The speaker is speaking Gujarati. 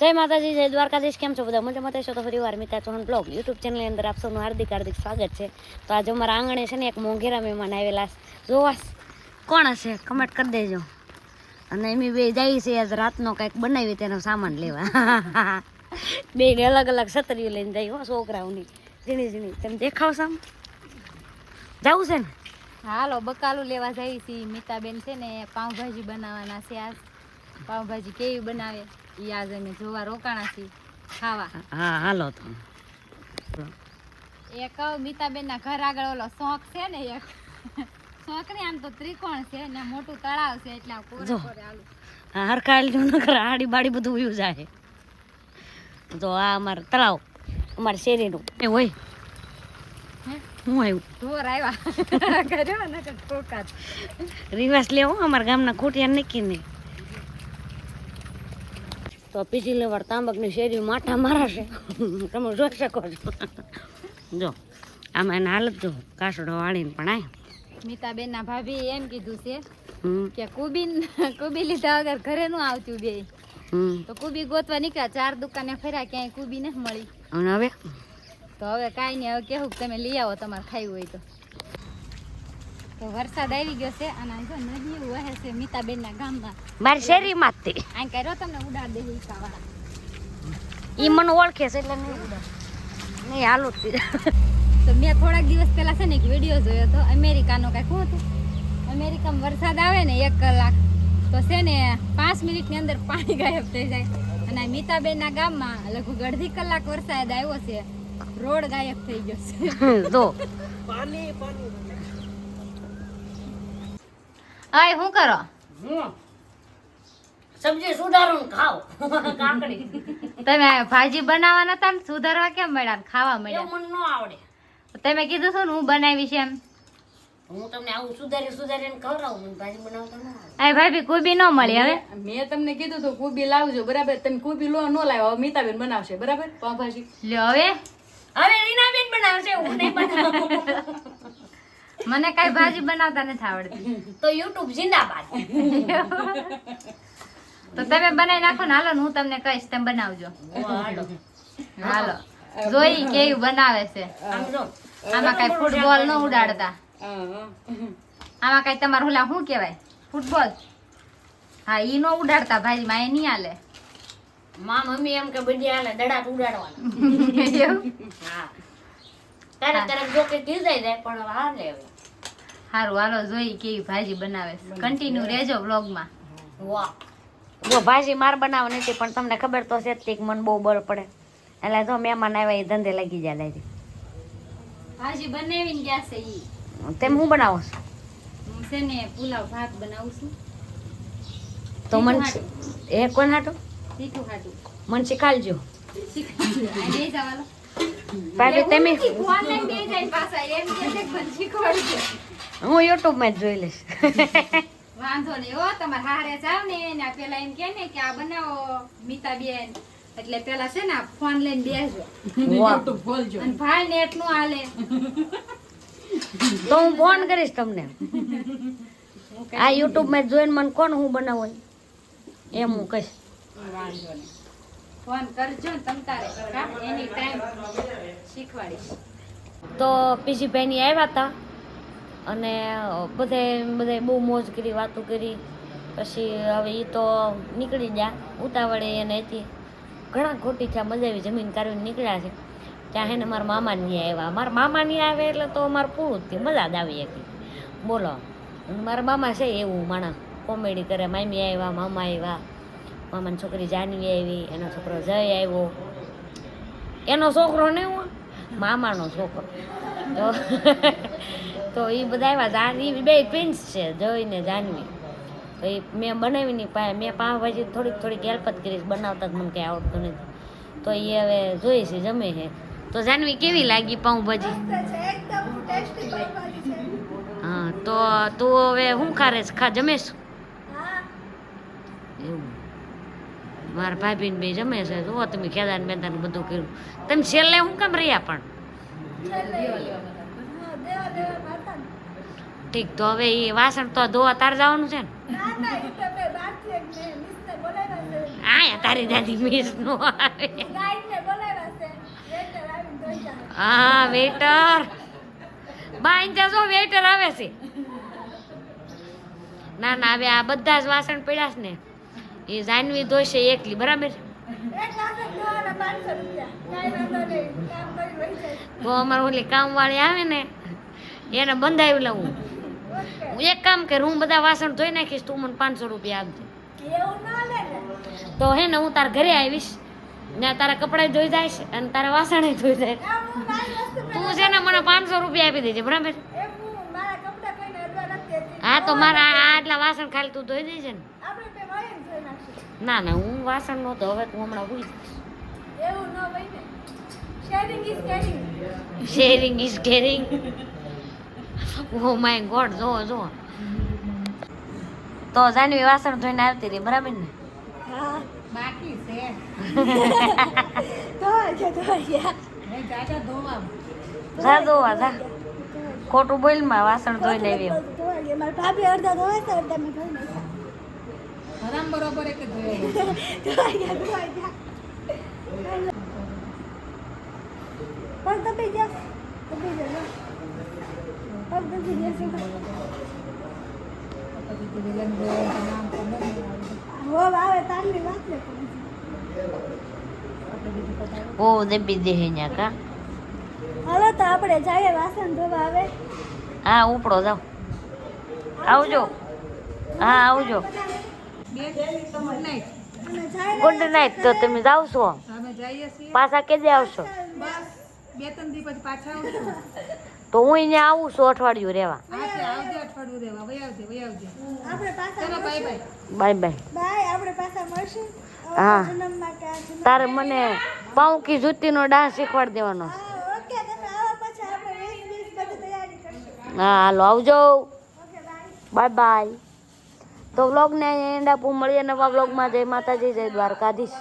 જય માતાજી, જય દ્વારકાધીશ. કેમ છો બધા? મજા મતા છો તો ફરી વાર મિતા ચૌહાણ બ્લોગ, યુટ્યુબ ચેનલની અંદર આપ સૌનું હાર્દિક હાર્દિક સ્વાગત છે. તો આજે અમારા આંગણે છે ને એક મોંઘેરા મહેમાન આવેલા જોવાસ જોવા કોણ હશે? કમેન્ટ કરી દેજો. અને એમ બે જાય છે આજ રાતનો કંઈક બનાવી તેનો સામાન લેવા. બે અલગ અલગ છતરીઓ લઈને જાય હો, છોકરાઓની. ઝીણી ઝીણી. તમે દેખાવ સામ? જવું છે ને? હાલો, બકાલું લેવા જઈ છીએ મિતાબેન છે ને પાઉંભાજી બનાવવાના છે આજ. પાઉંભાજી કેવી બનાવે એ આજે અમે જોવા રોકાણા છીએ ખાવા. હા હાલો તો. એ કહું મીતાબેન ના ઘર આગળ ઓલો શોખ છે ને એક. શોખ ને આમ તો ત્રિકોણ છે ને મોટું તળાવ છે એટલે કોરે કોરે આલુ. હરખાયેલ જો નકર આડી બાડી બધું ઉયું જાય તો આ અમાર તળાવ અમારે શેરીનું. એ હોય હું? આવ્યું ઢોર આવ્યા કર્યો ને ઠોકાત રિવાસ લેવો અમારા ગામના ખોટિયા નીકળીને તો પીછી લેવર તાંબકની શેરી માઠા મારાશે. તમે જોઈ શકો છો. જો આમાં એને હાલત જો કાસડો વાળીને પણ આય. મીતાબેન ના ભાભી એમ કીધું છે કે કુબી કુબી લીધા વગર ઘરે નું આવતું બે તો કુબી ગોતવા નીકળ્યા ચાર દુકાને ફર્યા ક્યાંય કુબી નથી મળી. અને હવે? તો હવે કાંઈ નહીં હવે કેવું તમે લઈ આવો તમારે ખાવું હોય તો. તો વરસાદ આવી ગયો છે અને જો નદી વહે છે મીતાબેનના ગામમાં. મારી શેરીમાં જ તે આ કર્યો તમને ઉડાડ દે ઈકાવાળા એ મને ઓળખે છે એટલે નહીં ઉડાડ. નહીં હાલો તો. મેં થોડાક દિવસ પહેલા છે ને એક વીડિયો જોયો હતો અમેરિકાનો કાંઈક શું હતું? અમેરિકામાં વરસાદ આવે ને એક કલાક તો છે ને પાંચ મિનિટની અંદર પાણી ગાયબ થઈ જાય. અને આ મીતાબેનના ગામમાં લગભગ અડધી કલાક વરસાદ આવ્યો છે. રોડ ગાયબ થઈ ગયો છે. જો. અય શું કરો? સબ્જી સુધારું ખાઓ. કાકડી. તમે ભાજી બનાવવાના હતા ને સુધારવા કેમ મળ્યા ને ખાવા મળ્યા? મને ન આવડે. તમે કીધું શું હું બનાવીશ એમ. હું તમને આવું સુધારી સુધારીને ખવડાવું મને ભાજી બનાવતા ન આવડે. આ ભાભી કોબી ન મળી હવે. મેં તમને કીધું તો કોબી લાવજો બરાબર? તમે કોબી લો ન લાવ્યો હવે મીતાબેન બનાવશે બરાબર? પાવભાજી. લ્યો હવે. હવે રીનાબેન બનાવશે હું નહીં બનાવું. મને કઈ ભાજી બનાવતા નથી આવડતી. તો યુટ્યુબ જિંદાબાદ. તો તમે બનાવી નાખો ને હાલો હું તમને કહીશ તમે બનાવજો. હાલો. જોઈ કેવું બનાવે છે. આમાં કઈ ફૂટબોલ ન ઉડાડતા. આમાં કઈ તમારું ઓલા શું કહેવાય? ફૂટબોલ? હા ઈ નો ઉડાડતા ભાજી માં એ નહીં હાલે. મા મમ્મી એમ કે બધી હાલે દડા ઉડાડવાના? હા. ક્યારેક ક્યારેક જો કે જાય પણ હાલે હવે. હારું હાલો જોઈ કેવી ભાજી બનાવે છે. કન્ટિન્યુ રહેજો વ્લોગમાં વાહ. જો ભાજી માર બનાવ નથી પણ તમને ખબર તો છે જ મન બહુ બળ પડે. એટલે જો મહેમાન આવ્યા એ ધંધે લાગી જાય લાગી ભાજી બનાવીને ગયા છે ઈ. તેમ હું બનાવું છું? હું છે ને પુલાવ ભાત બનાવું છું. તો મન એ કોણ હાટો? તીખું ખાટું મન શીખાલજો શીખાલજો આ બે જવાલો. તમે બે જાય પાછા. એમ કે છે શીખવાડજો. હું યુટ્યુબમાં જ જોઈ લઈશ. વાંધો નહીં હો તમારે હારે જાવ ને ને આ પેલા એમ કે ને કે આ બનાવો મીતાબેન. એટલે પેલા છે ને ફોન લઈને બેસજો. યુટ્યુબ ખોલજો. અને ભાઈ નેટ એટલું હાલે. તો હું ફોન કરીશ તમને. આ યુટ્યુબમાં જોઈને મને કોણ હું બનાવો એમ? હું કહીશ. વાંધો નહીં. ફોન કરજો ને તમ તારે એની ટાઈમ શીખવાડીશ. તો પીસીભાઈની આવ્યા હતા અને બધે બધે બહુ મોજ કરી, વાતો કરી. પછી હવે એ તો નીકળી ગયા, ઉતાવળે એને હતી ઘણા ખોટી થયા મજા આવી, જમીન કાઢીને નીકળ્યા છે. ત્યાં હેને મારા મારા મામાની આવ્યા. મારા મામાની આવે એટલે તો મારે પૂરું થયું, મજા જ આવી હતી. બોલો, મારા મામા છે એવું માણસ, કોમેડી કરે, મામી આવ્યા, મામા આવ્યા. મામાની છોકરી જાનવી આવી, એનો છોકરો જય આવ્યો. એનો છોકરો ને હું? મામાનો છોકરો. તો તો એ બધા આવ્યા જાનવી બે ટ્વિન્સ છે જોઈને જાનવી. તો એ મેં બનાવી નહીં પાય મેં પાઉંભાજી થોડીક થોડીક હેલ્પ જ કરીશ બનાવતા જ મને કંઈ આવડતું નથી. તો એ હવે જોઈ છે જમે છે. તો જાનવી કેવી લાગી પાઉંભાજી? હા તો તું હવે શું ખારે ખા જમેશ એવું. મારા ભાભી ને બે જમે છે. જુઓ તમે ખેદાન મેદાન બધું કર્યું. તમે છેલ્લે શું કામ રહ્યા પણ? ઠીક તો હવે એ વાસણ તો ધોવા તાર જવાનું છે ને? અહીંયા તારી દાદી મિસ નો આવે. હા વેટર. બા ત્યાં જો વેટર આવે છે? ના ના હવે આ બધા જ વાસણ પડ્યા છે ને. એ જાનવી ધોશે એકલી બરાબર? તો અમારે ઓલી કામવાળી આવે ને એને બંધાવી લઉં. હું એક કામ કર હું બધા વાસણ ધોઈ નાખીશ તું મને પાંચસો રૂપિયા આપજે. ના ને. તો હે ને હું તારા ઘરે આવીશ ને તારા કપડાં ધોઈ જાય અને તારા વાસણ ધોઈ જાય તું છે ને મને પાંચસો રૂપિયા આપી દેજે બરાબર? હું તો મારા આટલા વાસણ ખાલી તું ધોઈ દેજે ને. ના ના હું વાસણ નહોતો હવે તું હમણાં ભૂઈ જઈશ. ન ને sharing is caring sharing is caring oh my god જો જો તો જાનવી વાસણ ધોઈને આવતી રહી બરાબર ને? બાકી છે. તો જો તો જાજા ધોવા. જા ધોવા જા. ખોટું બોલમાં વાસણ ધોઈ લેવી એમ. મારા ભાભી અડધા ધોવે છે અડધા મેં ધોઈ નાખ્યા. હરામ બરોબર એક ધોઈ ધોવાઈ ગયા પણ તમે જા તમે જાઓ. બહુ દેબી દે અહીંયા કા? તો આપણે જઈએ વાસણ ધોવા આવે. હા ઉપડો જાઓ. આવજો. હા આવજો. ગુડ નાઇટ તો તમે જાવ છો છીએ. પાછા કેજે આવશો? બસ. બે ત્રણ દી પછી પાછા આવશું તો હું અહીંયા આવું છું અઠવાડિયું રહેવા. આવજે અઠવાડિયું રહેવા. વહી આવજે વહી આવજે. આપણે પાછા ચલો bye bye bye bye bye આપણે પાછા મળશું. હા. તારે મને પાઉકી જૂતીનો ડાન્સ શીખવાડી દેવાનો. હા ઓકે તમે આવો પછી આપણે વીસ વીસ બધી તૈયારી કરશું. હા હાલો આવજો. બાય બાય બાય તો વ્લોગને એન્ડ આપું. મળીએ નવા વ્લોગમાં જય માતાજી જય દ્વારકાધીશ.